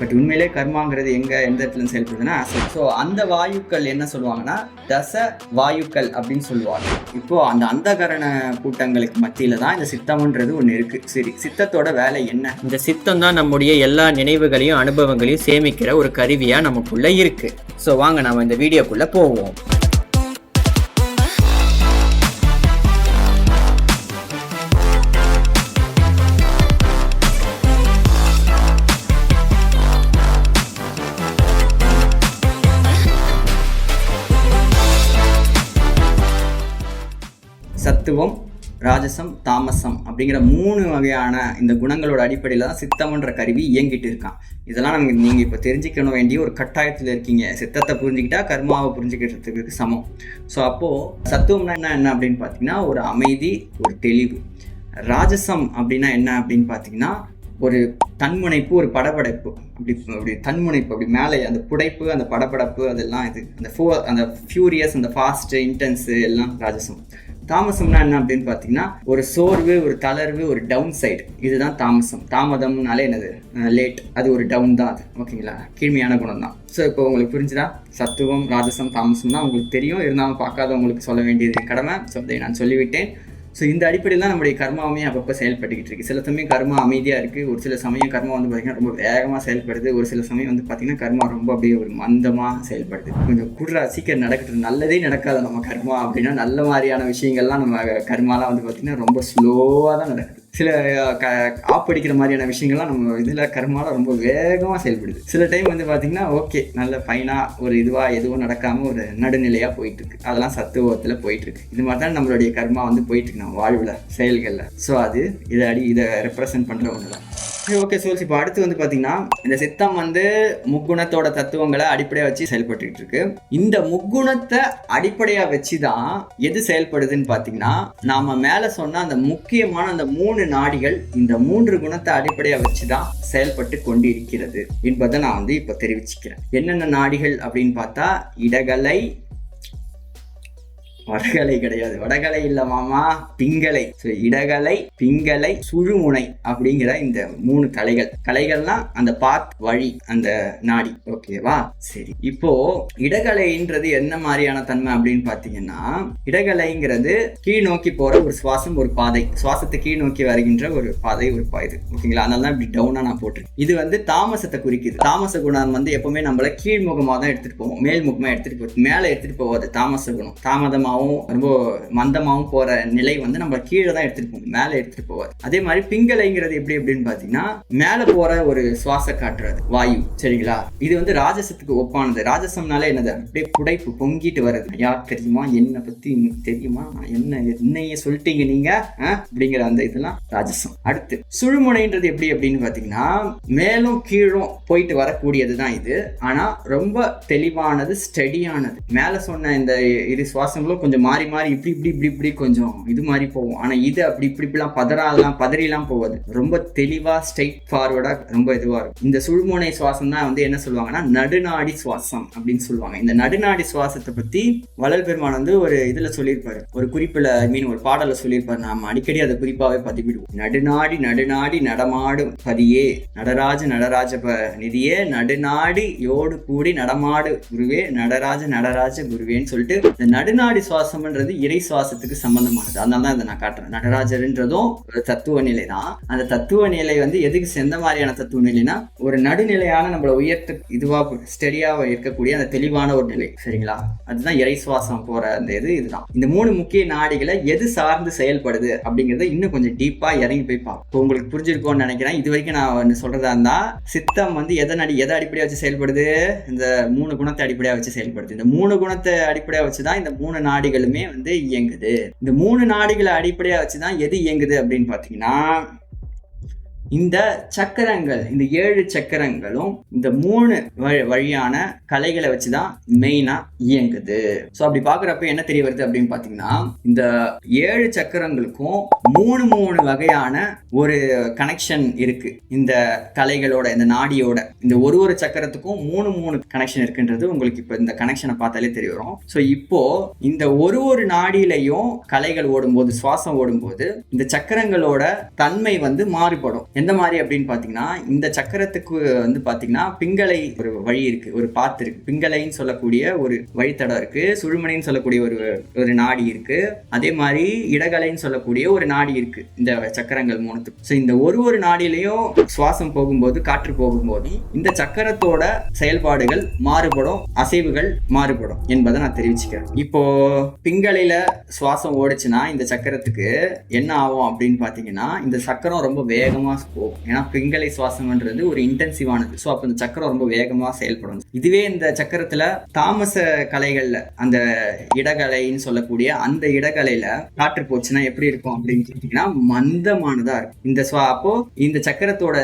But உண்மையிலே கர்மாங்கிறது எங்க எந்த இடத்துல செயல்படுதுன்னா ஸோ அந்த வாயுக்கள் என்ன சொல்லுவாங்கன்னா தச வாயுக்கள் அப்படின்னு சொல்லுவாங்க. இப்போ அந்த அந்தகரண கூட்டங்களுக்கு மத்தியில தான் இந்த சித்தம்ன்றது ஒன்று இருக்கு. சரி சித்தத்தோட வேலை என்ன? இந்த சித்தம் தான் நம்முடைய எல்லா நினைவுகளையும் அனுபவங்களையும் சேமிக்கிற ஒரு கருவியா நமக்குள்ள இருக்கு. ஸோ வாங்க நம்ம இந்த வீடியோக்குள்ள போவோம். சத்துவம் ராஜசம் தாமசம் அப்படிங்கிற மூணு வகையான இந்த குணங்களோட அடிப்படையில் தான் சித்தம்ன்ற கருவி இயங்கிட்டு இருக்கான். இதெல்லாம் நமக்கு நீங்கள் இப்போ தெரிஞ்சுக்கணும் வேண்டிய ஒரு கட்டாயத்தில் இருக்கீங்க. சித்தத்தை புரிஞ்சுக்கிட்டா கர்மாவை புரிஞ்சுக்கிறதுக்கு சமம். ஸோ அப்போது சத்துவம்னா என்ன என்ன அப்படின்னு பார்த்தீங்கன்னா ஒரு அமைதி ஒரு தெளிவு. ராஜசம் அப்படின்னா என்ன அப்படின்னு பார்த்தீங்கன்னா ஒரு தன்முனைப்பு ஒரு படபடைப்பு. அப்படி அப்படி தன்முனைப்பு அப்படி மேலே அந்த புடைப்பு அந்த படபடப்பு அதெல்லாம் இது. அந்த ஃபோ அந்த ஃபியூரியஸ் அந்த ஃபாஸ்ட்டு இன்டென்ஸு எல்லாம் ராஜசம். தாமசம்னா என்ன அப்படின்னு பார்த்தீங்கன்னா ஒரு சோர்வு ஒரு தளர்வு ஒரு டவுன் சைடு இதுதான் தாமசம். தாமதம்னாலே என்னது? லேட் அது ஒரு டவுன் தான் அது. ஓகேங்களா? கீழ்மையான குணம் தான் ஸோ இப்போ உங்களுக்கு புரிஞ்சுதா? சத்துவம் ராஜசம் தாமசம் தான் உங்களுக்கு தெரியும். இருந்தாலும் பார்க்காதவங்களுக்கு சொல்ல வேண்டியது கடமை. ஸோ அதை நான் சொல்லிவிட்டேன். ஸோ இந்த அடிப்படையில் தான் நம்முடைய கர்மாவுமே அப்பப்போ செயல்பட்டுக்கிட்டு இருக்கு. சில சமயம் கர்மா அமைதியாக இருக்குது ஒரு சில சமயம் கர்மா வந்து பார்த்திங்கன்னா ரொம்ப வேகமாக செயல்படுது. ஒரு சில சமயம் வந்து பார்த்திங்கன்னா கர்மா ரொம்ப அப்படியே ஒரு மந்தமாக செயல்படுது. கொஞ்சம் குடுறா சீக்கிரம் நடக்கட்டும். நல்லதே நடக்காது நம்ம கர்மா அப்படின்னா நல்ல மாதிரியான விஷயங்கள்லாம் நம்ம கர்மாலாம் வந்து பார்த்திங்கன்னா ரொம்ப ஸ்லோவாக தான் நடக்குது. சில க ஆப்படிக்கிற மாதிரியான விஷயங்கள்லாம் நம்ம இதில் கர்மாலாம் ரொம்ப வேகமாக செயல்படுது. சில டைம் வந்து பார்த்திங்கன்னா ஓகே நல்ல ஃபைனாக ஒரு இதுவாக எதுவும் நடக்காமல் ஒரு நடுநிலையாக போயிட்டுருக்கு. அதெல்லாம் சத்துவத்தில் போயிட்டுருக்கு. இது மாதிரி தான் நம்மளுடைய கர்மா வந்து போயிட்டுருக்கு நம்ம வாழ்வில் செயல்களில். ஸோ அது இதை அடி இதை ரெப்ரசன்ட் பண்ணுற ஒன்று தான் ஓகே சோல்ஸ் இப்போ அடுத்து வந்து பார்த்தீங்கன்னா இந்த சித்தம் வந்து முக்குணத்தோட தத்துவங்களை அடிப்படையாக வச்சு செயல்பட்டுக்கிட்டு இருக்கு இந்த முக்குணத்தை அடிப்படையாக வச்சு தான் எது செயல்படுதுன்னு பார்த்தீங்கன்னா நாம மேலே சொன்ன அந்த முக்கியமான அந்த மூணு நாடிகள் இந்த மூன்று குணத்தை அடிப்படையாக வச்சு தான் செயல்பட்டு கொண்டு இருக்கிறது என்பதை நான் வந்து இப்போ தெரிவிச்சுக்கிறேன். என்னென்ன நாடிகள் அப்படின்னு பார்த்தா இடகலை வடகலை கிடையாது. வடகலை இல்ல மாமா பிங்கலை. இடகலை பிங்கலை சுழுமுனை அப்படிங்கிற இந்த மூணு கலைகள். கலைகள்னா அந்த பாத் வழி அந்த நாடி. ஓகேவா சரி. இப்போ இடகலைன்றது என்ன மாதிரியான தன்மை அப்படின்னு பார்த்தீங்கன்னா இடகலைங்கிறது கீழ் நோக்கி போற ஒரு சுவாசம் ஒரு பாதை. சுவாசத்தை கீழ் நோக்கி வருகின்ற ஒரு பாதை ஒரு இது. ஓகேங்களா அதனால தான் இப்படி டவுனா நான் போட்டிருக்கேன். இது வந்து தாமசத்தை குறிக்குது. தாமச குணம் வந்து எப்பவுமே நம்மள கீழ்முகமா தான் எடுத்துட்டு போவோம் மேல்முகமா எடுத்துட்டு போவோம் மேலே எடுத்துட்டு போவாது தாமச குணம். மந்தமாகவும் ரொம்ப மந்தமாகவும் போகிற நிலை வந்து நம்ம கீழே தான் எடுத்துகிட்டு போகும் மேலே எடுத்துகிட்டு போவார் அதே மாதிரி பிங்கலைங்கிறது எப்படி அப்படின்னு பார்த்தீங்கன்னா மேலே போகிற ஒரு சுவாச காட்டுறது வாயு சரிங்களா? இது வந்து ராஜசத்துக்கு ஒப்பானது. ராஜசம்னாலே என்னது? அப்படியே புடைப்பு பொங்கிட்டு வர்றது. யார் தெரியுமா? என்னை பற்றி தெரியுமா? என்ன என்னைய சொல்லிட்டீங்க நீங்க? அப்படிங்கிற அந்த இதெல்லாம் ராஜசம். அடுத்து சுழுமுனைன்றது எப்படி அப்படின்னு பார்த்தீங்கன்னா மேலும் கீழும் போயிட்டு வரக்கூடியது தான் இது. ஆனால் ரொம்ப தெளிவானது ஸ்டெடியானது மேலே சொன்ன இந்த இரு சுவாசங்களும் கொஞ்சம் மாறி மாறி இப்படி இப்படி இப்படி இப்படி கொஞ்சம் இது மாதிரி போகும் ஆனால் இது அப்படி இப்படி இப்படிலாம் பதறாலாம் பதறிலாம் போகாது. ரொம்ப தெளிவா ஸ்ட்ரைட் ஃபார்வர்டாக ரொம்ப இதுவா இருக்கும். இந்த சுழுமுனை சுவாசம் தான் வந்து என்ன சொல்லுவாங்கன்னா நடுநாடி சுவாசம் அப்படின்னு சொல்லுவாங்க. இந்த நடுநாடி சுவாசத்தை பற்றி வள்ளல் பெருமான் வந்து ஒரு இதுல சொல்லியிருப்பாரு. ஒரு குறிப்புல ஐ மீன் ஒரு பாடலில் சொல்லியிருப்பாரு. நாம அடிக்கடி அதை குறிப்பாவே பதிவிடுவோம் நடுநாடி நடுநாடி நடமாடும் பதியே நடராஜ நடராஜ ப நிதியே நடுநாடி யோடு கூடி நடமாடு குருவே நடராஜ நடராஜ குருவேன்னு சொல்லிட்டு இந்த நடுநாடி சுவாசம்ன்றது இறை சுவாசத்துக்கு சம்பந்தமானது. அதனால தான் இதை நான் காட்டுறேன். நடராஜர்ன்றதும் ஒரு தத்துவ நிலை தான் அந்த தத்துவ நிலை வந்து எதுக்கு எந்த மாதிரியான தத்துவ நிலைனா ஒரு நடுநிலையான நம்மள உயர்த்து இதுவா ஸ்டெடியாக இருக்கக்கூடிய அந்த தெளிவான ஒரு நிலை. சரிங்களா? அதுதான் இறை சுவாசம் போற அந்த இது இதுதான். இந்த மூணு முக்கிய நாடிகளை எது சார்ந்து செயல்படுது அப்படிங்கறத இன்னும் கொஞ்சம் டீப்பா இறங்கி போய் பார்ப்போம். இப்போ உங்களுக்கு புரிஞ்சிருக்கும்னு நினைக்கிறேன். இது வரைக்கும் நான் ஒண்ணு சொல்றதா இருந்தா சித்தம் வந்து எதை நடி எதை அடிப்படையா வச்சு செயல்படுது? இந்த மூணு குணத்தை அடிப்படையா வச்சு செயல்படுது. இந்த மூணு குணத்தை அடிப்படையா வச்சு தான் இந்த மூணு நாடுகளுமே வந்து இயங்குது. இந்த மூணு நாடுகளை அடிப்படையாக வச்சு தான் எது இயங்குது அப்படின்னு பார்த்தீங்கன்னா இந்த சக்கரங்கள் இந்த ஏழு சக்கரங்களும் இந்த மூணு வழியான கலைகளை வச்சுதான் மெயினா இயங்குது. ஸோ அப்படி பார்க்குறப்ப என்ன தெரிய வருது அப்படின்னு பார்த்தீங்கன்னா இந்த ஏழு சக்கரங்களுக்கும் மூணு மூணு வகையான ஒரு கனெக்ஷன் இருக்கு. இந்த கலைகளோட இந்த நாடியோட இந்த ஒரு ஒரு சக்கரத்துக்கும் மூணு மூணு கனெக்ஷன் இருக்குன்றது உங்களுக்கு இப்போ இந்த கனெக்ஷனை பார்த்தாலே தெரிய வரும். ஸோ இப்போ இந்த ஒரு ஒரு நாடியிலையும் கலைகள் ஓடும்போது சுவாசம் ஓடும்போது இந்த சக்கரங்களோட தன்மை வந்து மாறுபடும். எந்த மாதிரி அப்படின்னு பார்த்தீங்கன்னா இந்த சக்கரத்துக்கு வந்து பார்த்தீங்கன்னா பிங்களை ஒரு வழி இருக்கு ஒரு பாத்து இருக்கு. பிங்களைன்னு சொல்லக்கூடிய ஒரு வழித்தடம் இருக்கு சுழுமணின்னு சொல்லக்கூடிய ஒரு ஒரு நாடி இருக்கு. அதே மாதிரி இடகலைன்னு சொல்லக்கூடிய ஒரு நாடி இருக்கு இந்த சக்கரங்கள் மூணுத்துக்கு ஸோ இந்த ஒரு ஒரு நாடிலையும் சுவாசம் போகும்போது காற்று போகும்போது இந்த சக்கரத்தோட செயல்பாடுகள் மாறுபடும் அசைவுகள் மாறுபடும் என்பதை நான் தெரிவிச்சுக்கிறேன். இப்போ பிங்களையில சுவாசம் ஓடுச்சுன்னா இந்த சக்கரத்துக்கு என்ன ஆகும் அப்படின்னு பார்த்தீங்கன்னா இந்த சக்கரம் ரொம்ப வேகமாக போகும் ஏன்னா பிங்களை சுவாசம்ன்றது ஒரு இன்டென்சிவானது ஸோ அப்போ இந்த சக்கரம் ரொம்ப வேகமா செயல்படும். இதுவே இந்த சக்கரத்துல தாமச கலைகள்ல அந்த இடகலைன்னு சொல்லக்கூடிய அந்த இடகலையில காற்று போச்சுன்னா எப்படி இருக்கும் அப்படின்னு கேட்டிங்கன்னா மந்தமானதா இருக்கும். இந்த சுவா அப்போ இந்த சக்கரத்தோட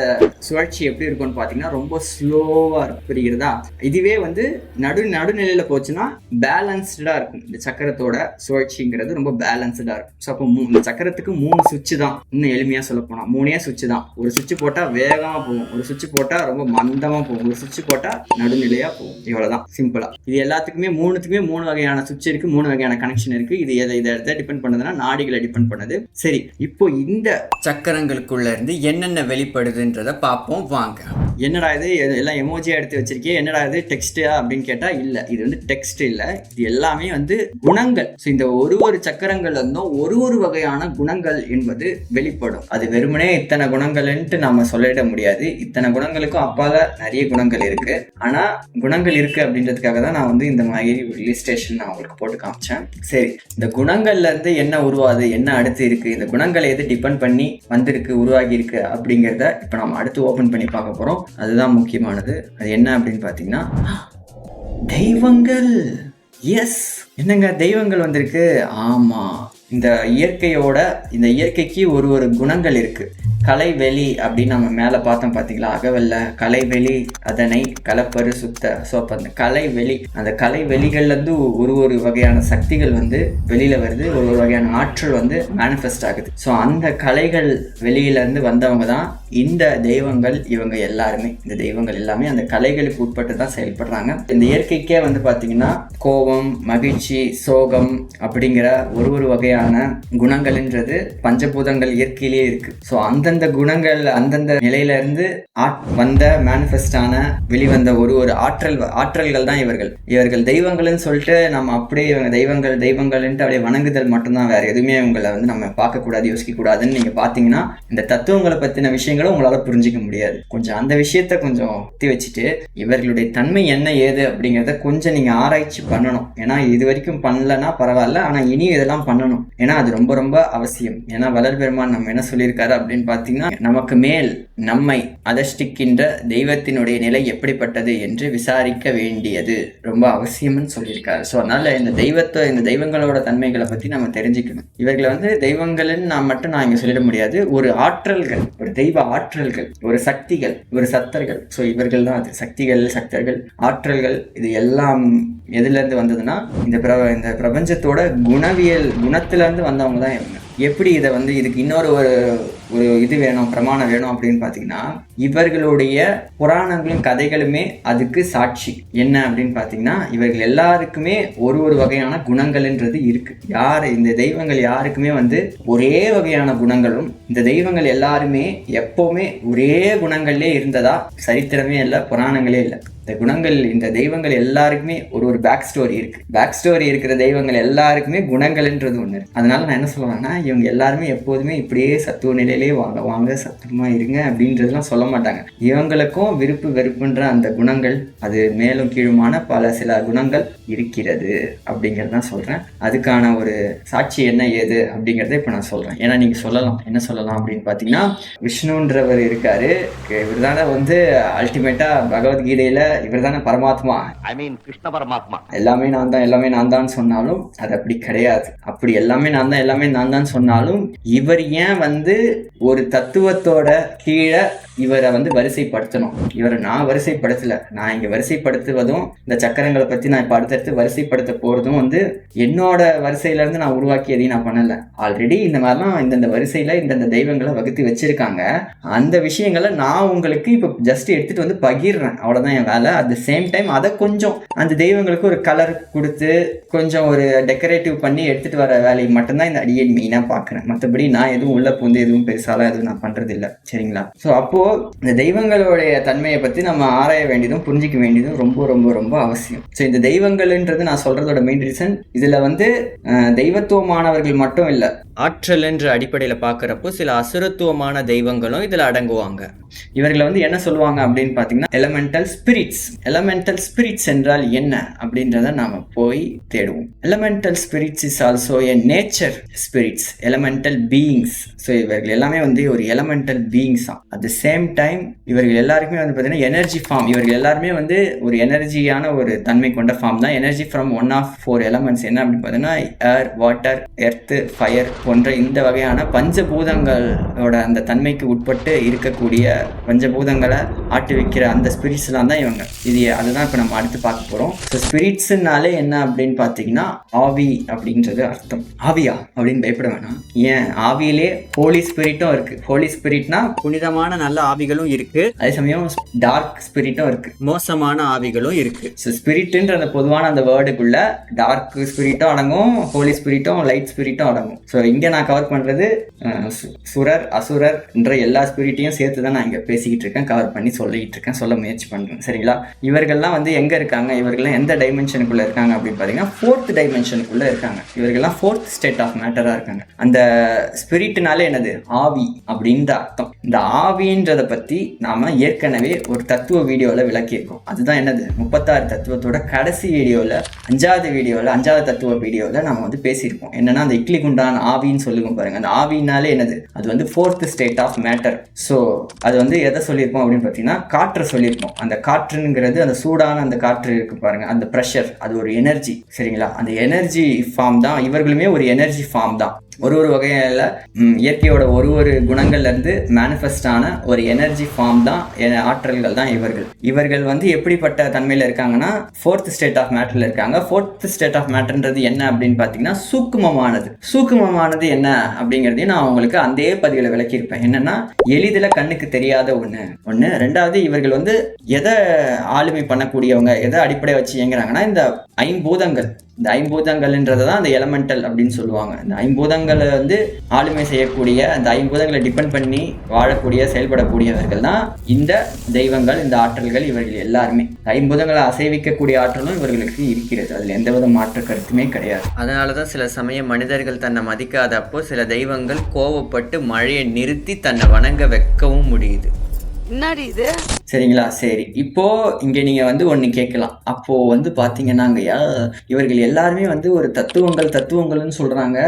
சுழற்சி எப்படி இருக்கும்னு பாத்தீங்கன்னா ரொம்ப ஸ்லோவா இருக்கும். புரிகிறதா? இதுவே வந்து நடு நடுநிலையில போச்சுன்னா பேலன்ஸ்டாக இருக்கும். இந்த சக்கரத்தோட சுழற்சிங்கிறது ரொம்ப பேலன்ஸ்டாக இருக்கும். ஸோ அப்போ இந்த சக்கரத்துக்கு மூணு சுவிட்சு தான். இன்னும் எளிமையா சொல்ல போனா. மூணே சுவிட்சு தான். ஒரு சுவிட்ச் போட்டா வேகமா போகும். ஒரு சுவிட்ச் போட்டா ரொம்ப மந்தமா போகும். ஒரு சுவிட்ச் போட்டா நடுநிலையா போகும். இவ்வளவுதான். சிம்பிளா இது எல்லாத்துக்குமே மூணுத்துக்குமே மூணு வகையான சுவிட்ச் இருக்கு மூணு வகையான கனெக்ஷன் இருக்கு. இது எதை இதை எதை டிபெண்ட் பண்ணுதுன்னா நாடிகளை டிபெண்ட் பண்ணுது. சரி இப்போ இந்த சக்கரங்களுக்குள்ள இருந்து என்னென்ன வெளிப்படுதுன்றத பார்ப்போம். வாங்க. என்னடா இது? எல்லாம் எமோஜியா எடுத்து வச்சிருக்கேன் என்னடா இது? டெக்ஸ்டா அப்படின்னு கேட்டா இல்ல. இது வந்து டெக்ஸ்ட் இல்ல. இது எல்லாமே வந்து குணங்கள். ஸோ இந்த ஒரு ஒரு சக்கரங்கள் இருந்தும் ஒரு ஒரு வகையான குணங்கள் என்பது வெளிப்படும். அது வெறுமனே இத்தனை குணங்கள் குணங்கள்ன்ட்டு நம்ம சொல்லிட முடியாது. இத்தனை குணங்களுக்கும் அப்பால நிறைய குணங்கள் இருக்கு. ஆனா குணங்கள் இருக்கு அப்படின்றதுக்காக தான் நான் வந்து இந்த மாதிரி ஒரு லிஸ்டேஷன் நான் உங்களுக்கு போட்டு காமிச்சேன். சரி இந்த குணங்கள்ல இருந்து என்ன உருவாது என்ன அடுத்து இருக்கு? இந்த குணங்களை எது டிபெண்ட் பண்ணி வந்திருக்கு உருவாகி இருக்கு அப்படிங்கிறத இப்போ நம்ம அடுத்து ஓபன் பண்ணி பார்க்க போறோம். அதுதான் முக்கியமானது. அது என்ன அப்படின்னு பார்த்தீங்கன்னா தெய்வங்கள். எஸ் என்னங்க தெய்வங்கள் வந்திருக்கு? ஆமா. இந்த இயற்கையோட இந்த இயற்கைக்கு ஒரு ஒரு குணங்கள் இருக்கு. கலைவெளி அப்படின்னு நம்ம மேலே பார்த்தோம் பார்த்தீங்களா? அகவல்ல கலைவெளி அதனை கலப்பரு சுத்த ஸோ அப்போ அந்த கலைவெளி அந்த கலை வெளிகள்லேருந்து ஒரு ஒரு வகையான சக்திகள் வந்து வெளியில் வருது. ஒரு ஒரு வகையான ஆற்றல் வந்து மேனிஃபெஸ்ட் ஆகுது. ஸோ அந்த கலைகள் வெளியிலேருந்து வந்தவங்க தான் இந்த தெய்வங்கள் இவங்க எல்லாருமே. இந்த தெய்வங்கள் எல்லாமே அந்த கலைகளுக்கு உட்பட்டு தான் செயல்படுறாங்க. இந்த இயற்கைக்கே வந்து பார்த்தீங்கன்னா கோபம் மகிழ்ச்சி சோகம் அப்படிங்கிற ஒரு ஒரு வகையான குணங்கள்ன்றது பஞ்சபூதங்கள் இயற்கையிலேயே இருக்கு. ஸோ அந்தந்த குணங்கள் அந்தந்த நிலையில இருந்து ஆட்- வந்த மேனிஃபெஸ்டான வெளிவந்த ஒரு ஒரு ஆற்றல் ஆற்றல்கள் தான் இவர்கள். இவர்கள் தெய்வங்கள்னு சொல்லிட்டு நம்ம அப்படியே இவங்க தெய்வங்கள் தெய்வங்கள்ன்ட்டு அப்படியே வணங்குதல் மட்டும்தான் வேற எதுவுமே இவங்களை வந்து நம்ம பார்க்கக்கூடாது யோசிக்க கூடாதுன்னு நீங்க பார்த்தீங்கன்னா இந்த தத்துவங்களை பத்தின விஷயங்களும் உங்களால புரிஞ்சிக்க முடியாது. கொஞ்சம் அந்த விஷயத்த கொஞ்சம் ஒத்தி வச்சுட்டு இவர்களுடைய தன்மை என்ன ஏது அப்படிங்கிறத கொஞ்சம் நீங்க ஆராய்ச்சி பண்ணணும். ஏன்னா இது வரைக்கும் பண்ணலன்னா பரவாயில்ல ஆனா இனியும் இதெல்லாம் பண்ணணும். ஏன்னா அது ரொம்ப ரொம்ப அவசியம். ஏன்னா வளர் பெருமான் நம்ம என்ன சொல்லியிருக்காரு அப்படின்னு பார்த்தீங்கன்னா நமக்கு மேல் நம்மை அதஷ்டிக்கின்ற தெய்வத்தினுடைய நிலை எப்படிப்பட்டது என்று விசாரிக்க வேண்டியது. ரொம்ப அவசியம்னு சொல்லியிருக்காரு. ஸோ அதனால இந்த தெய்வத்தை இந்த தெய்வங்களோட தன்மைகளை பற்றி நம்ம தெரிஞ்சுக்கணும். இவர்களை வந்து தெய்வங்கள்னு நான் மட்டும் நான் இங்கே சொல்லிட முடியாது. ஒரு ஆற்றல்கள் ஒரு தெய்வ ஆற்றல்கள் ஒரு சக்திகள் ஒரு சத்தர்கள். ஸோ இவர்கள் தான் அது. சக்திகள் சக்தர்கள் ஆற்றல்கள் இது எல்லாம் எதுல இருந்து வந்ததுன்னா இந்த பிர இந்த பிரபஞ்சத்தோட குணவியல் குணத்தில் இருந்து வந்தவங்க தான் இவங்க. எப்படி இதை வந்து இதுக்கு இன்னொரு ஒரு ஒரு இது வேணும் பிரமாணம் வேணும் அப்படின்னு பார்த்தீங்கன்னா இவர்களுடைய புராணங்களும் கதைகளுமே அதுக்கு சாட்சி. என்ன அப்படின்னு பார்த்தீங்கன்னா இவர்கள் எல்லாருக்குமே ஒரு ஒரு வகையான குணங்கள்ன்றது இருக்கு. யார் இந்த தெய்வங்கள் யாருக்குமே வந்து ஒரே வகையான குணங்களும் இந்த தெய்வங்கள் எல்லாருமே எப்போவுமே ஒரே குணங்கள்லே இருந்ததா சரித்திரமே இல்லை புராணங்களே இல்லை. இந்த குணங்கள் இந்த தெய்வங்கள் எல்லாருக்குமே ஒரு ஒரு பேக் ஸ்டோரி இருக்கு. பேக் ஸ்டோரி இருக்கிற தெய்வங்கள் எல்லாருக்குமே குணங்கள்ன்றது ஒன்று இருக்கு. அதனால நான் என்ன சொல்லுவேன்னா இவங்க எல்லாருமே எப்போதுமே இப்படியே சத்துவ நிலையிலே வாங்க வாங்க சத்துவமா இருங்க அப்படின்றதுலாம் சொல்ல மாட்டாங்க. இவங்களுக்கும் விருப்பு வெறுப்புன்ற அந்த குணங்கள் அது மேலும் கீழுமான பல சில குணங்கள் இருக்கிறது அப்படிங்கிறது தான் சொல்றேன். அதுக்கான ஒரு சாட்சி என்ன ஏது அப்படிங்கிறத இப்போ நான் சொல்றேன். ஏன்னா நீங்க சொல்லலாம். என்ன சொல்லலாம் அப்படின்னு பார்த்தீங்கன்னா விஷ்ணுன்றவர் இருக்காரு. இவர் தானே வந்து அல்டிமேட்டா பகவத்கீதையில இவர் தானே பரமாத்மா. ஐ மீன் கிருஷ்ண பரமாத்மா. எல்லாமே நான் தான் எல்லாமே நான் தான் சொன்னாலும் அது அப்படி கிடையாது. அப்படி எல்லாமே நான் தான் எல்லாமே நான் தான் சொன்னாலும் இவர் ஏன் வந்து ஒரு தத்துவத்தோட கீழே இவரை வந்து வரிசைப்படுத்தணும். இவரை நான் வரிசைப்படுத்தல. நான் இங்க வரிசைப்படுத்துவதும் இந்த சக்கரங்களை பத்தி நான் இப்ப அடுத்தடுத்து வரிசைப்படுத்த போறதும் வந்து என்னோட வரிசையில இருந்து நான் உருவாக்கியதையும் நான் பண்ணல. ஆல்ரெடி இந்த மாதிரிலாம் இந்தந்த வரிசையில இந்தந்த தெய்வங்களை வகுத்து வச்சிருக்காங்க. அந்த விஷயங்களை நான் உங்களுக்கு இப்போ ஜஸ்ட் எடுத்துட்டு வந்து பகிர்றேன். அவ்வளவுதான் என் வேலை. அட் த சேம் டைம் அதை கொஞ்சம் அந்த தெய்வங்களுக்கு ஒரு கலர் கொடுத்து கொஞ்சம் ஒரு டெக்கரேட்டிவ் பண்ணி எடுத்துட்டு வர வேலையை மட்டும்தான் இந்த அடியை மெயினாக பார்க்குறேன். மற்றபடி நான் எதுவும் உள்ள பூந்து எதுவும் பெருசாலாம் எதுவும் நான் பண்றது சரிங்களா? ஸோ அப்போ இந்த தெய்வங்களுடைய தன்மையை பத்தி நம்ம ஆராய வேண்டியதும் புரிஞ்சிக்க வேண்டியதும் ரொம்ப ரொம்ப ரொம்ப அவசியம். ஸோ இந்த தெய்வங்கள்ன்றது நான் சொல்றதோட மெயின் ரீசன் இதுல வந்து தெய்வத்துவமானவர்கள் மட்டும் இல்லை ஆற்றல் என்ற அடிப்படையில் பார்க்குறப்போ சில அசுரத்துவமான தெய்வங்களும் இதில் அடங்குவாங்க. இவர்களை வந்து என்ன சொல்லுவாங்க அப்படின்னு பார்த்தீங்கன்னா எலமெண்டல் ஸ்பிரிட்ஸ் எலமெண்டல் ஸ்பிரிட்ஸ் என்றால் என்ன அப்படின்றத நாம போய் தேடுவோம். Elemental spirits is also a nature spirits elemental beings so இவர்கள் எல்லாமே வந்து ஒரு எலமெண்டல் பீயிங்ஸ் தான் அட் த சேம் டைம் இவர்கள் எல்லாருக்குமே வந்து பார்த்தீங்கன்னா எனர்ஜி ஃபார்ம் இவர்கள் எல்லாருமே வந்து ஒரு எனர்ஜியான ஒரு தன்மை கொண்ட ஃபார்ம் தான். Energy from one of four elements என்ன அப்படின்னு பார்த்தீங்கன்னா ஏர் வாட்டர் எர்த்து ஃபயர் போன்ற இந்த வகையான பஞ்சபூதங்களோட அந்த தன்மைக்கு உட்பட்டு இருக்கக்கூடிய பஞ்சபூதங்களை ஆட்டுவிக்கிற அந்த ஸ்பிரிட்ஸ்லாம் தான் இவங்க. இது அதுதான் இப்போ நம்ம அடுத்து பார்க்க போகிறோம் ஸோ ஸ்பிரிட்ஸ்னாலே என்ன அப்படின்னு பார்த்தீங்கன்னா ஆவி அப்படின்றது அர்த்தம். ஆவியா அப்படின்னு பயப்பட வேணாம். ஏன்? ஆவியிலே ஹோலி ஸ்பிரிட்டும் இருக்குது ஹோலி ஸ்பிரிட்னா புனிதமான நல்ல ஆவிகளும் இருக்கு. அதே சமயம் டார்க் ஸ்பிரிட்டும் இருக்கு. மோசமான ஆவிகளும் இருக்கு. ஸோ ஸ்பிரிட்டுன்ற அந்த பொதுவான அந்த வேர்டுக்குள்ள டார்க் ஸ்பிரிட்டும் அடங்கும் ஹோலி ஸ்பிரிட்டும் லைட் ஸ்பிரிட்டும் அடங்கும். ஸோ இங்கே நான் கவர் பண்ணுறது சுரர் அசுரர் என்ற எல்லா ஸ்பிரிட்டையும் சேர்த்து தான் நான் இங்கே பேசிக்கிட்டு இருக்கேன் கவர் பண்ணி சொல்லிக்கிட்டு இருக்கேன் சொல்ல முயற்சி பண்ணுறேன் சரிங்களா? இவர்கள்லாம் வந்து எங்கே இருக்காங்க? இவர்கள்லாம் எந்த டைமென்ஷனுக்குள்ளே இருக்காங்க அப்படின்னு பார்த்தீங்கன்னா ஃபோர்த் டைமென்ஷனுக்குள்ளே இருக்காங்க. இவர்கள்லாம் ஃபோர்த் ஸ்டேட் ஆஃப் மேட்டராக இருக்காங்க. அந்த ஸ்பிரிட்னாலே என்னது? ஆவி அப்படின்ற அர்த்தம். இந்த ஆவின்றதை பற்றி நாம ஏற்கனவே ஒரு தத்துவ வீடியோவில் விளக்கியிருக்கோம். அதுதான் என்னது? முப்பத்தாறு தத்துவத்தோட கடைசி வீடியோவில் அஞ்சாவது வீடியோவில் அஞ்சாவது தத்துவ வீடியோவில் நம்ம வந்து பேசியிருக்கோம். என்னன்னா அந்த இட்லி குண்டான் ஆவின்னு சொல்லுவோம் பாருங்க. அந்த ஆவினாலே என்னது? அது வந்து fourth state of matter so அது வந்து எதை சொல்லியிருப்போம் அப்படின்னு பார்த்தீங்கன்னா காற்று சொல்லியிருப்போம் அந்த காற்றுங்கிறது அந்த சூடான அந்த காற்று இருக்குது பாருங்கள் அந்த ப்ரெஷர் அது ஒரு எனர்ஜி சரிங்களா? அந்த எனர்ஜி ஃபார்ம் தான் இவர்களுமே ஒரு எனர்ஜி ஃபார்ம் தான். ஒரு ஒரு வகையில் இயற்கையோட ஒரு ஒரு குணங்கள்ல இருந்து மேனிஃபெஸ்ட் ஆன ஒரு எனர்ஜி ஃபார்ம் தான் ஆற்றல்கள் தான் இவர்கள். இவர்கள் வந்து எப்படிப்பட்ட தன்மையில் இருக்காங்கன்னா ஃபோர்த் ஸ்டேட் ஆஃப் மேட்டர்ல இருக்காங்க. ஃபோர்த் ஸ்டேட் ஆஃப் மேட்டர்ன்றது என்ன அப்படின்னு பார்த்தீங்கன்னா சூக்குமமானது. சூக்குமமானது என்ன அப்படிங்கிறதையும் நான் உங்களுக்கு அந்த பதிவில் விளக்கியிருப்பேன். என்னன்னா எளிதில் கண்ணுக்கு தெரியாத ஒன்று ஒன்று ரெண்டாவது இவர்கள் வந்து எதை ஆளுமை பண்ணக்கூடியவங்க எதை அடிப்படையை வச்சு இயங்குறாங்கன்னா இந்த ஐம்பூதங்கள். இந்த ஐம்பூதங்கள்ன்றதை தான் அந்த எலமெண்டல் அப்படின்னு சொல்லுவாங்க. இந்த ஐம்பூதங்களை வந்து ஆளுமை செய்யக்கூடிய அந்த ஐம்பூதங்களை டிபெண்ட் பண்ணி வாழக்கூடிய செயல்படக்கூடியவர்கள் தான் இந்த தெய்வங்கள் இந்த ஆற்றல்கள் இவர்கள் எல்லாருமே. ஐம்பூதங்களை அசைவிக்கக்கூடிய ஆற்றலும் இவர்களுக்கு இருக்கிறது. அதில் எந்தவித மாற்று கருத்துமே கிடையாது. அதனால தான் சில சமயம் மனிதர்கள் தன்னை மதிக்காதப்போ சில தெய்வங்கள் கோவப்பட்டு மழையை நிறுத்தி தன்னை வணங்க வைக்கவும் முடியுது. என்னடி இது? சரிங்களா சரி. இப்போ இங்க நீங்க வந்து ஒண்ணு கேட்கலாம். அப்போ வந்து பாத்தீங்கன்னாங்கய்யா இவர்கள் எல்லாருமே வந்து ஒரு தத்துவங்கள் தத்துவங்கள்னு சொல்றாங்க.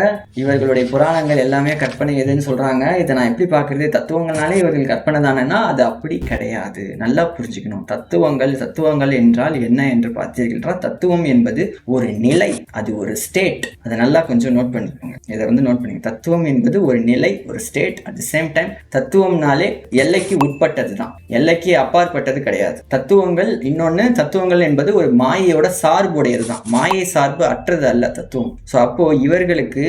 இவர்களுடைய புராணங்கள் எல்லாமே கற்பனை எதுன்னு சொல்றாங்க. இதை நான் எப்படி பார்க்கறது? தத்துவங்கள்னாலே இவர்கள் கற்பனை தானேன்னா அது அப்படி கிடையாது. நல்லா புரிஞ்சுக்கணும். தத்துவங்கள் தத்துவங்கள் என்றால் என்ன என்று பார்த்தீர்கள் தத்துவம் என்பது ஒரு நிலை அது ஒரு ஸ்டேட் அதை நல்லா கொஞ்சம் நோட் பண்ணிக்கோங்க. இதை வந்து நோட் பண்ணிக்கோங்க. தத்துவம் என்பது ஒரு நிலை ஒரு state at the same time தத்துவம்னாலே எல்லைக்கு உட்பட்டது. தான் எல்லைக்கு அப்பாற்பட்டது கிடையாது. தத்துவங்கள் இன்னொன்னு தத்துவங்கள் என்பது ஒரு மாயையோட சார்புடையது தான் மாயை சார்பு அற்றது அல்ல தத்துவம். ஸோ அப்போ இவர்களுக்கு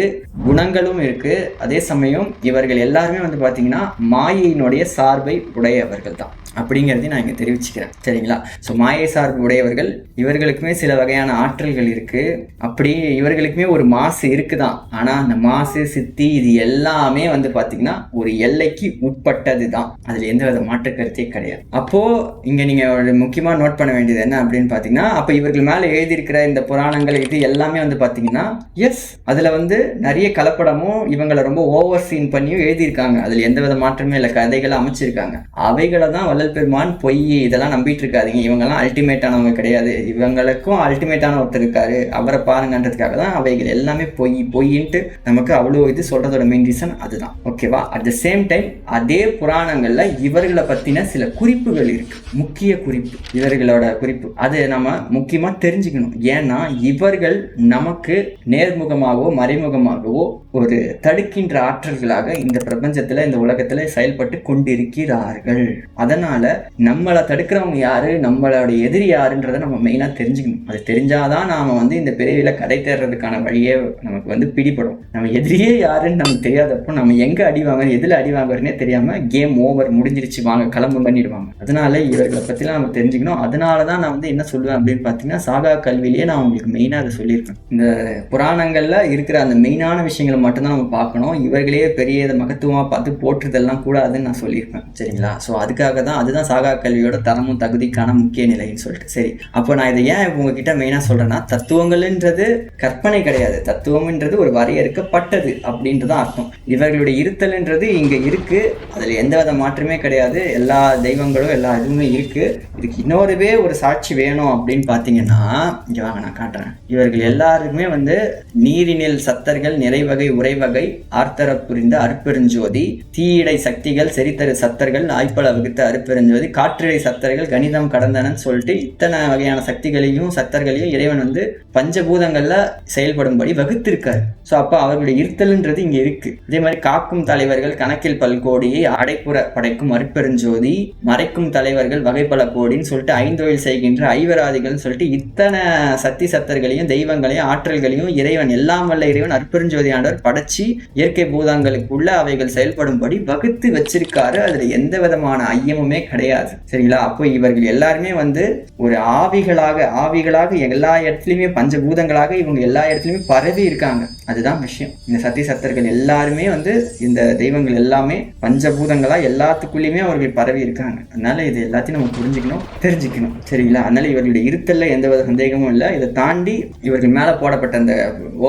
குணங்களும் இருக்கு. அதே சமயம் இவர்கள் எல்லாருமே வந்து பாத்தீங்கன்னா மாயையினுடைய சார்பை உடையவர்கள் தான் அப்படிங்கிறதையும் நான் இங்கே தெரிவிச்சுக்கிறேன். சரிங்களா? ஸோ மாயை சார்பு உடையவர்கள் இவர்களுக்குமே சில வகையான ஆற்றல்கள் இருக்குது அப்படி இவர்களுக்குமே ஒரு மாசு இருக்குதான். ஆனால் அந்த மாசு சித்தி இது எல்லாமே வந்து பார்த்திங்கன்னா ஒரு எல்லைக்கு உட்பட்டது தான் அதில் எந்த வித மாற்று கருத்தே கிடையாது. அப்போது இங்கே நீங்கள் ஒரு நோட் பண்ண வேண்டியது என்ன அப்படின்னு பார்த்தீங்கன்னா அப்போ இவர்கள் மேலே எழுதியிருக்கிற இந்த புராணங்கள் இது எல்லாமே வந்து பார்த்தீங்கன்னா எஸ் அதில் வந்து நிறைய கலப்படமும் இவங்களை ரொம்ப ஓவர் சீன் பண்ணியும் எழுதியிருக்காங்க. அதில் எந்த வித மாற்றமே இல்லை. கதைகளை அமைச்சிருக்காங்க. அவைகளை தான் வள்ளல் பெருமான் பொய் இதெல்லாம் நம்பிட்டு இருக்காதிங்க. இவங்கெல்லாம் அல்டிமேட்டானவங்க கிடையாது. இவங்களுக்கும் அல்டிமேட்டான ஒருத்தர் இருக்காரு. அவரை பாருங்கன்றதுக்காக தான் அவைகள் எல்லாமே பொய் பொய்ன்ட்டு நமக்கு அவ்வளோ இது சொல்றதோட மெயின் ரீசன் அதுதான். ஓகேவா அட் த சேம் டைம் அதே புராணங்கள்ல இவர்களை பத்தின சில குறிப்புகள் இருக்கு. முக்கிய குறிப்பு. இவர்களோட குறிப்பு. அது நம்ம முக்கியமா தெரிஞ்சுக்கணும். ஏன்னா இவர்கள் நமக்கு நேர்முகமாகவோ மறைமுகமாகவோ ஒரு தடுக்கின்ற ஆற்றல்களாக இந்த பிரபஞ்சத்துல இந்த உலகத்துல செயல்பட்டு கொண்டிருக்கிறார்கள். அதனால நம்மளை தடுக்கிறவங்க யாரு? நம்மளோட எதிரி யாருன்றதை நம்ம மெயினா தெரிஞ்சுக்கணும். அது தெரிஞ்சாதான் நாம வந்து இந்த பிரிவில கதை தேர்றதுக்கான வழியே நமக்கு வந்து பிடிபடும். நம்ம எதிரியே யாருன்னு நமக்கு தெரியாதப்போ நம்ம எங்க அடி வாங்குறது எதுல அடி வாங்குறதுனே தெரியாம கேம் ஓவர் முடிஞ்சிருச்சு வாங்க கிளம்பு பண்ணிடுவாங்க. அதனால இவர்களை பத்திலாம் நம்ம தெரிஞ்சுக்கணும். அதனால தான் நான் வந்து என்ன சொல்லுவேன் அப்படின்னு பார்த்தீங்கன்னா சாகா கல்வியிலேயே நான் உங்களுக்கு மெயினாக அதை சொல்லியிருக்கேன். இந்த புராணங்கள்ல இருக்கிற அந்த மெயினான விஷயங்களை மட்டும்தான் நம்ம பார்க்கணும். இவர்களே பெரிய இதை மகத்துவமாக பார்த்து போற்றுதெல்லாம் கூடாதுன்னு நான் சொல்லியிருப்பேன். சரிங்களா? ஸோ அதுக்காக தான் அதுதான் சாகா கல்வியோட தரமும் தகுதிக்கான முக்கிய நிலைன்னு சொல்லிட்டு. சரி. அப்போ நான் இதை ஏன் உங்ககிட்ட மெயினாக சொல்கிறேன்னா தத்துவங்கள்ன்றது கற்பனை கிடையாது. தத்துவம்ன்றது ஒரு வரையறுக்கப்பட்டது அப்படின்றது தான் அர்த்தம். இவர்களுடைய இருத்தல்ன்றது இங்கே இருக்குது அதில் எந்த வித மாற்றமே கிடையாது. எல்லா தெய்வங்களும் எல்லா இதுவுமே இருக்குது இதுக்கு இன்னொருவே ஒரு சாட்சி வேணும் அப்படின்னு பார்த்தீங்கன்னா இங்கே வாங்க நான் காட்டுறேன். இவர்கள் எல்லாருமே வந்து நீரினில் சத்தர்கள் நிறைவகை உறைவகை ஆர்த்தர புரிந்த அருப்பெருஞ்சோதி தீயிடை சக்திகள் செரித்தரு சத்தர்கள் ஆய்ப்பல வகுத்த அருப்பெருஞ்சோதி காற்றிடை சத்தர்கள் கணிதம் கடந்தனன்னு சொல்லிட்டு இத்தனை வகையான சக்திகளையும் சத்தர்களையும் இறைவன் வந்து பஞ்சபூதங்கள்ல செயல்படும்படி வகுத்திருக்காரு. ஸோ அப்போ அவர்களுடைய இருத்தல்ன்றது இங்கே இருக்கு. இதே மாதிரி காக்கும் தலைவர்கள் கணக்கில் பல்கோடியை அடைப்புற படைக்கும் அருப்பெருஞ்சோதி மறைக்கும் தலைவர்கள் வகைப்பல கோடின்னு சொல்லிட்டு ஐந்தொழில் செய்கின்ற ஐவராதிகள்னு சொல்லிட்டு இத்தனை சக்தி சத்தர்களையும் தெய்வங்களையும் ஆற்றல்களையும் இறைவன் எல்லாம் வல்ல இறைவன் அருப்பெருஞ்சோதி ஆண்டவர் படைச்சு இயற்கை பூதங்களுக்குள்ள அவைகள் செயல்படும்படி வகுத்து வச்சிருக்காரு. அதுல எந்த விதமான ஐயமுமே கிடையாது. சரிங்களா? அப்போ இவர்கள் எல்லாருமே வந்து ஒரு ஆவிகளாக ஆவிகளாக எல்லா இடத்துலையுமே பஞ்சபூதங்களாக இவங்க எல்லா இடத்துலையுமே பரவி இருக்காங்க. அதுதான் விஷயம். இந்த சத்தி சத்தர்கள் எல்லாருமே வந்து இந்த தெய்வங்கள் எல்லாமே பஞ்சபூதங்களா எல்லாத்துக்குள்ளேயுமே அவர்கள் பரவி இருக்காங்க. அதனால இது எல்லாத்தையும் நம்ம புரிஞ்சுக்கணும் தெரிஞ்சுக்கணும். சரிங்களா? அதனால இவர்களுடைய இருத்தல்ல எந்த வித சந்தேகமும் இல்லை. இதை தாண்டி இவர்கள் மேல போடப்பட்ட அந்த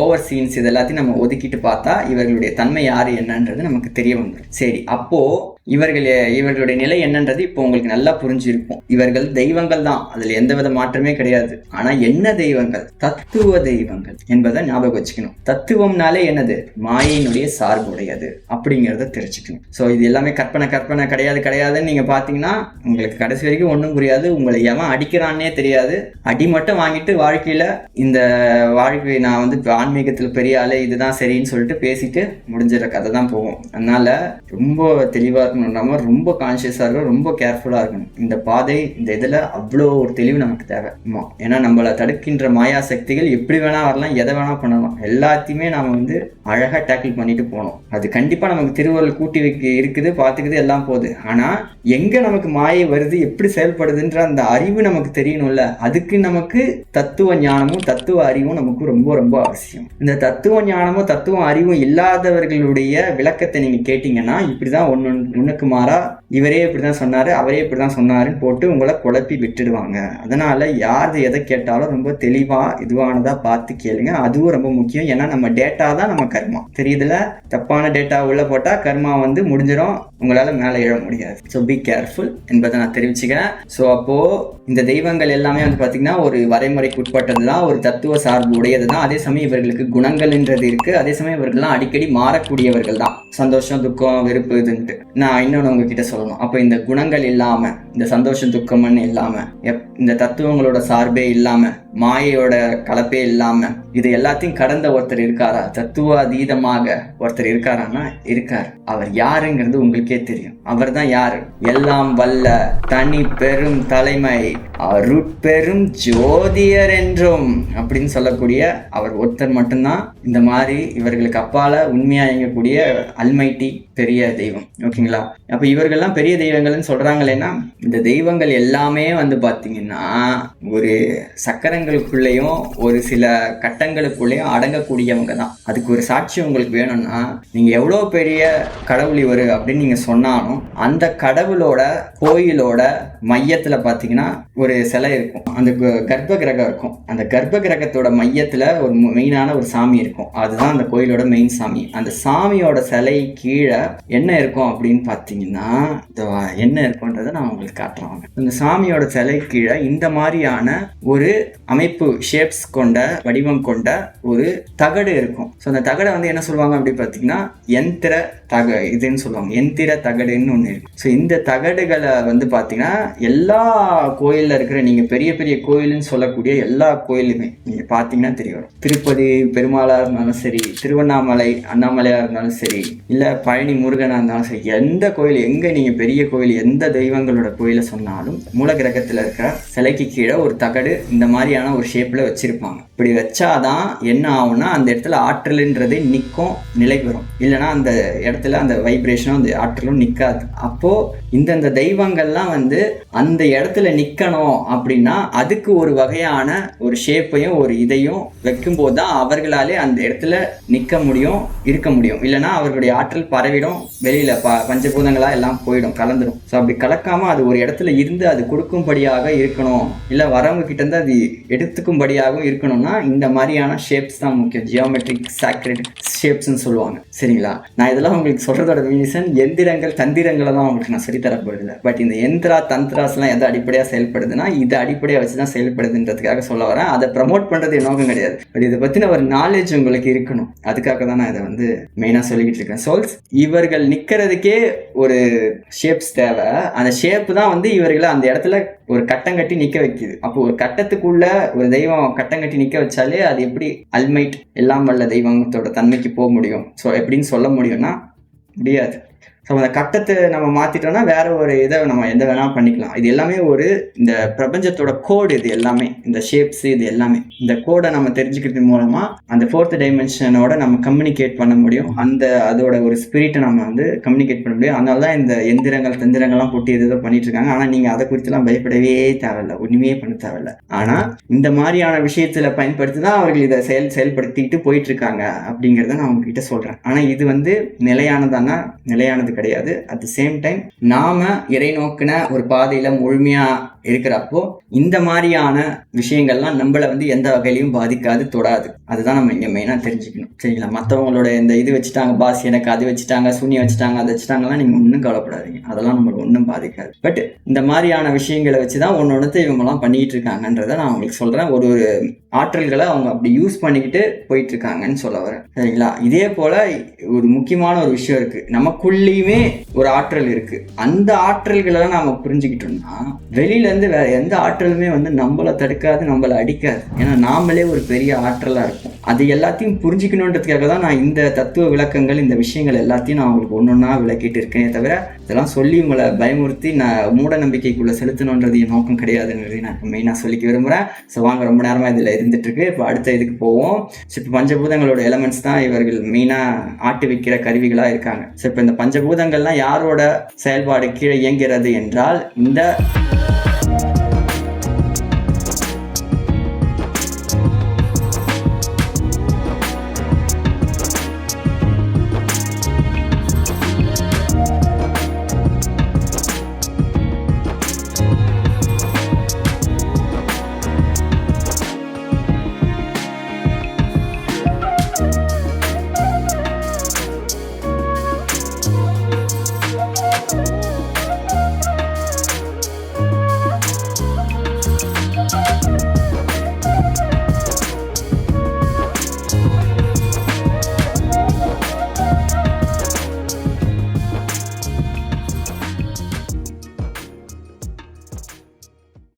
ஓவர் சீன்ஸ் இது எல்லாத்தையும் நம்ம ஒதுக்கிட்டு பார்த்தா இவர்களுடைய தன்மை யாரு என்னன்றது நமக்கு தெரிய வந்துடும் சரி அப்போ இவர்கள் இவர்களுடைய நிலை என்னன்றது இப்போ உங்களுக்கு நல்லா புரிஞ்சிருக்கும். இவர்கள் தெய்வங்கள் தான். அதுல எந்த வித மாற்றமே கிடையாது. ஆனா என்ன தெய்வங்கள்? தத்துவ தெய்வங்கள் என்பதை ஞாபகம் வச்சுக்கணும். தத்துவம்னாலே என்னது? மாயினுடைய சார்புடையது அப்படிங்கிறத தெரிஞ்சுக்கணும். ஸோ இது எல்லாமே கற்பனை கற்பனை கிடையாது கிடையாதுன்னு நீங்க பாத்தீங்கன்னா உங்களுக்கு கடைசி வரைக்கும் ஒன்றும் புரியாது. உங்களை எவன் அடிக்கிறான்னே தெரியாது. அடி மட்டும் வாங்கிட்டு வாழ்க்கையில இந்த வாழ்க்கை நான் வந்து ஆன்மீகத்தில் பெரிய ஆளு இதுதான் சரின்னு சொல்லிட்டு பேசிட்டு முடிஞ்சிட கதை தான் போகும். அதனால ரொம்ப தெளிவா இருக்கணும் நம்ம ரொம்ப கான்சியஸா இருக்கணும் ரொம்ப கேர்ஃபுல்லா இருக்கணும். இந்த பாதை இந்த இதுல அவ்வளோ ஒரு தெளிவு நமக்கு தேவை. ஏன்னா நம்மளை தடுக்கின்ற மாயா சக்திகள் எப்படி வேணா வரலாம் எதை வேணா பண்ணலாம். எல்லாத்தையுமே நாம வந்து அழகா டேக்கிள் பண்ணிட்டு போகணும். அது கண்டிப்பா நமக்கு திருவள்ளுவர் கூட்டி வைக்க இருக்குது பார்த்துக்குது எல்லாம் போகுது. ஆனா எங்க நமக்கு மாயை வருது எப்படி செயல்படுதுன்ற அந்த அறிவு நமக்கு தெரியணும்ல அதுக்கு நமக்கு தத்துவ ஞானமும் தத்துவ அறிவும் நமக்கு ரொம்ப ரொம்ப அவசியம். இந்த தத்துவ ஞானமும் தத்துவ அறிவும் இல்லாதவர்களுடைய விளக்கத்தை நீங்க கேட்டீங்கன்னா இப்படிதான் ஒன்னு ஒண்ணுக்கு மாறா இவரே இப்படி தான் சொன்னார் அவரே இப்படி தான் சொன்னாருன்னு போட்டு உங்களை குழப்பி விட்டுடுவாங்க. அதனால் யார் எதை கேட்டாலும் ரொம்ப தெளிவாக இதுவானதாக பார்த்து கேளுங்க. அதுவும் ரொம்ப முக்கியம். ஏன்னா நம்ம டேட்டா தான் நம்ம கர்மா. தெரியுதுல? தப்பான டேட்டா உள்ளே போட்டால் கர்மா வந்து முடிஞ்சிடும் உங்களால் மேலே எழ முடியாது. ஸோ பி கேர்ஃபுல் என்பதை நான் தெரிவிச்சுக்கிறேன். ஸோ அப்போது இந்த தெய்வங்கள் எல்லாமே வந்து பார்த்திங்கன்னா ஒரு வரைமுறைக்கு உட்பட்டது தான் ஒரு தத்துவ சார்பு உடையது தான் அதே சமயம் இவர்களுக்கு குணங்கள்ன்றது இருக்குது அதே சமயம் இவர்கள்லாம் அடிக்கடி மாறக்கூடியவர்கள் தான். சந்தோஷம் துக்கம் வெறுப்பு இதுன்ட்டு. நான் இன்னொன்று உங்ககிட்ட சொல்லணும் அப்போ இந்த குணங்கள் இல்லாமல் இந்த சந்தோஷம் துக்கம்னு இல்லாம எப் இந்த தத்துவங்களோட சார்பே இல்லாம மாயையோட கலப்பே இல்லாம இது எல்லாத்தையும் கடந்த ஒருத்தர் இருக்காரா? தத்துவ அதீதமாக ஒருத்தர் இருக்காரான்னா இருக்கார். அவர் யாருங்கிறது உங்களுக்கே தெரியும். அவர் தான் யாரு? எல்லாம் வல்ல தனி பெரும் தலைமை அருட்பெரும் ஜோதியர் என்றும் அப்படின்னு சொல்லக்கூடிய அவர் ஒருத்தர் மட்டும்தான் இந்த மாதிரி இவர்களுக்கு அப்பால உண்மையா இயங்கக்கூடிய அல்மைட்டி பெரிய தெய்வம். ஓகேங்களா? அப்ப இவர்கள்லாம் பெரிய தெய்வங்கள்னு சொல்றாங்களேன்னா இந்த தெய்வங்கள் எல்லாமே வந்து பார்த்திங்கன்னா ஒரு சக்கரங்களுக்குள்ளேயும் ஒரு சில கட்டங்களுக்குள்ளேயும் அடங்கக்கூடியவங்க தான். அதுக்கு ஒரு சாட்சி உங்களுக்கு வேணும்னா நீங்கள் எவ்வளோ பெரிய கடவுள் இவர் அப்படின்னு நீங்கள் சொன்னாலும் அந்த கடவுளோட கோயிலோட மையத்தில் பார்த்தீங்கன்னா ஒரு சிலை இருக்கும். அந்த க- கர்ப்ப கிரகம் இருக்கும். அந்த கர்ப்ப கிரகத்தோட மையத்தில் ஒரு மெயினான ஒரு சாமி இருக்கும். அதுதான் அந்த கோயிலோட மெயின் சாமி. அந்த சாமியோட சிலை கீழே என்ன இருக்கும் அப்படின்னு பார்த்தீங்கன்னா என்ன இருக்கும்ன்றதை நான் உங்களுக்கு காட்டுறேன் காட்டுறாங்க. அந்த சாமியோட சிலை கீழே இந்த மாதிரியான ஒரு அமைப்பு ஷேப்ஸ் கொண்ட வடிவம் கொண்ட ஒரு தகடு இருக்கும். ஸோ அந்த தகடை வந்து என்ன சொல்லுவாங்க அப்படி பார்த்தீங்கன்னா எந்திர தக இதுன்னு சொல்லுவாங்க. எந்திர தகடுன்னு ஒன்று இருக்கு. ஸோ இந்த தகடுகளை வந்து பார்த்தீங்கன்னா எல்லா கோயில்ல இருக்கிற நீங்கள் பெரிய பெரிய கோயில்னு சொல்லக்கூடிய எல்லா கோயிலுமே நீங்கள் பார்த்தீங்கன்னா தெரிய வரும். திருப்பதி பெருமாளாக இருந்தாலும் சரி திருவண்ணாமலை அண்ணாமலையாக இருந்தாலும் சரி இல்லை பழனி முருகனாக இருந்தாலும் சரி எந்த கோயில் எங்கே நீங்கள் பெரிய கோயில் எந்த தெய்வங்களோட கோயிலை சொன்னாலும் மூல கிரகத்தில் இருக்கிற சிலைக்கு கீழே ஒரு தகடு இந்த மாதிரியான ஒரு ஷேப்பில் வச்சுருப்பாங்க. இப்படி வச்சாதான் என்ன ஆகும்னா அந்த இடத்துல ஆற்றலுன்றது நிற்கும் நிலை பெறும். இல்லைன்னா அந்த இடத்துல அந்த வைப்ரேஷனும் அந்த ஆற்றலும் நிற்காது அப்போது இந்தந்த தெய்வங்கள்லாம் வந்து அந்த இடத்துல நிற்கணும் அப்படின்னா அதுக்கு ஒரு வகையான ஒரு ஷேப்பையும் ஒரு இதையும் வைக்கும்போது தான் அவர்களாலே அந்த இடத்துல நிற்க முடியும் இருக்க முடியும். இல்லைன்னா அவர்களுடைய ஆற்றல் பரவிடும் வெளியில் ப பஞ்சபூதங்களாக எல்லாம் போயிடும் கலந்துடும் ஸோ அப்படி கலக்காமல் அது ஒரு இடத்துல இருந்து அது கொடுக்கும்படியாக இருக்கணும். இல்லை வரவங்க கிட்டேருந்து அது எடுத்துக்கும்படியாகவும் இருக்கணும்னா இந்த மாதிரியான ஷேப்ஸ் தான் முக்கியம். ஜியோமெட்ரிக் சாக்ரெட் ஷேப்ஸ்னு சொல்லுவாங்க. சரிங்களா? நான் இதெல்லாம் உங்களுக்கு சொல்கிறதோட ரீசன் எந்திரங்கள் தந்திரங்களை தான் உங்களுக்கு நான் சொல்லித்தர பட் இந்த எந்திரா தந்திராஸ்லாம் எதை அடிப்படையாக செயல்படுதுன்னா இதை அடிப்படையாக வச்சு தான் செயல்படுதுன்றதுக்காக சொல்ல வரேன். அதை ப்ரமோட் பண்ணுறது நோக்கம் கிடையாது. பட் இதை பற்றின ஒரு நாலேஜ் உங்களுக்கு இருக்கணும். அதுக்காக தான் நான் இதை வந்து மெயினாக சொல்லிக்கிட்டு இருக்கேன். சோல்ஸ் இவர்கள் நிற்கிறதுக்கே ஒரு ஷேப்ஸ் தேவை. அந்த ஷேப் தான் வந்து இவர்களை அந்த இடத்துல ஒரு கட்டம் கட்டி நிக்க வைக்குது. அப்போ ஒரு கட்டத்துக்குள்ள ஒரு தெய்வம் கட்டம் கட்டி நிக்க வச்சாலே அது எப்படி அல்மைட் எல்லாம் வல்ல தெய்வத்தோட தன்மைக்கு போக முடியும்? ஸோ எப்படின்னு சொல்ல முடியும்னா முடியாது. ஸோ அந்த கட்டத்தை நம்ம மாற்றிட்டோம்னா வேற ஒரு இதை நம்ம எந்த வேணாலும் பண்ணிக்கலாம். இது எல்லாமே ஒரு இந்த பிரபஞ்சத்தோட கோடு இது எல்லாமே. இந்த ஷேப்ஸ் இது எல்லாமே. இந்த கோடை நம்ம தெரிஞ்சுக்கிறது மூலமா அந்த ஃபோர்த் டைமென்ஷனோட நம்ம கம்யூனிகேட் பண்ண முடியும். அந்த அதோட ஒரு ஸ்பிரிட்டை நம்ம வந்து கம்யூனிகேட் பண்ண முடியும். அதனால தான் இந்த எந்திரங்கள் தந்திரங்கள்லாம் போட்டு எது பண்ணிட்டு இருக்காங்க. ஆனால் நீங்கள் அதை குறித்துலாம் பயப்படவே தேவையில்ல. ஒன்றுமே பண்ண தேவையில்ல. ஆனால் இந்த மாதிரியான விஷயத்தில் பயன்படுத்தி தான் அவர்கள் இதை செயல் செயல்படுத்திட்டு போயிட்டு இருக்காங்க அப்படிங்கிறத நான் உங்ககிட்ட சொல்கிறேன் ஆனால் இது வந்து நிலையானதானா நிலையானது கிடையாது. அட் த சேம் டைம் நாம இறை நோக்கின ஒரு பாதையில முழுமையா இருக்கிறப்போ இந்த மாதிரியான விஷயங்கள்லாம் நம்மள வந்து எந்த வகையிலையும் பாதிக்காது தொடாது. அதுதான் நம்ம இங்க மெயினா தெரிஞ்சுக்கணும். சரிங்களா? மற்றவங்களோட இந்த இது வச்சுட்டாங்க பாஸ் எனக்கு அது வச்சுட்டாங்க சூனியம் வச்சுட்டாங்க அதை வச்சுட்டாங்கலாம் நீங்க ஒன்றும் கவலைப்படாதீங்க. அதெல்லாம் நம்மளுக்கு ஒன்றும் பாதிக்காது. பட் இந்த மாதிரியான விஷயங்களை வச்சு தான் ஒன்று ஒன்றுத்தை இவங்கெல்லாம் பண்ணிட்டு இருக்காங்கன்றதை நான் உங்களுக்கு சொல்றேன். ஒரு ஒரு ஆற்றல்களை அவங்க அப்படி யூஸ் பண்ணிக்கிட்டு போயிட்டு இருக்காங்கன்னு சொல்ல வரேன். சரிங்களா? இதே போல ஒரு முக்கியமான ஒரு விஷயம் இருக்கு. நமக்குள்ளேயுமே ஒரு ஆற்றல் இருக்கு. அந்த ஆற்றல்களை நாம புரிஞ்சுக்கிட்டோம்னா வெளியில இருந்து வேற எந்த ஆற்றலுமே வந்து நம்மளை தடுக்காது நம்மளை அடிக்காது. ஏன்னா நாமளே ஒரு பெரிய ஆற்றலா இருக்கும் அது எல்லாத்தையும் புரிஞ்சுக்கணுன்றதுக்காக தான் நான் இந்த தத்துவ விளக்கங்கள் இந்த விஷயங்கள் எல்லாத்தையும் நான் உங்களுக்கு ஒன்னொன்னா விளக்கிட்டு இருக்கேனே தவிர இதெல்லாம் சொல்லி உங்களை பயமுறுத்தி நான் மூட நம்பிக்கைக்குள்ள செலுத்தணுன்றது என் நோக்கம் கிடையாதுன்றது நான் மெயினாக சொல்லிக்க விரும்புகிறேன் ஸோ வாங்க ரொம்ப நேரமாக இதில் இருந்துட்டு இருக்கு இப்போ அடுத்த இதுக்கு போவோம். ஸோ இப்போ பஞ்சபூதங்களோட எலமெண்ட்ஸ் தான் இவர்கள் மெயினாக ஆட்டு வைக்கிற கருவிகளாக இருக்காங்க. ஸோ இப்போ இந்த பஞ்சபூதங்கள்லாம் யாரோட செயல்பாடு கீழே இயங்கிறது என்றால் இந்த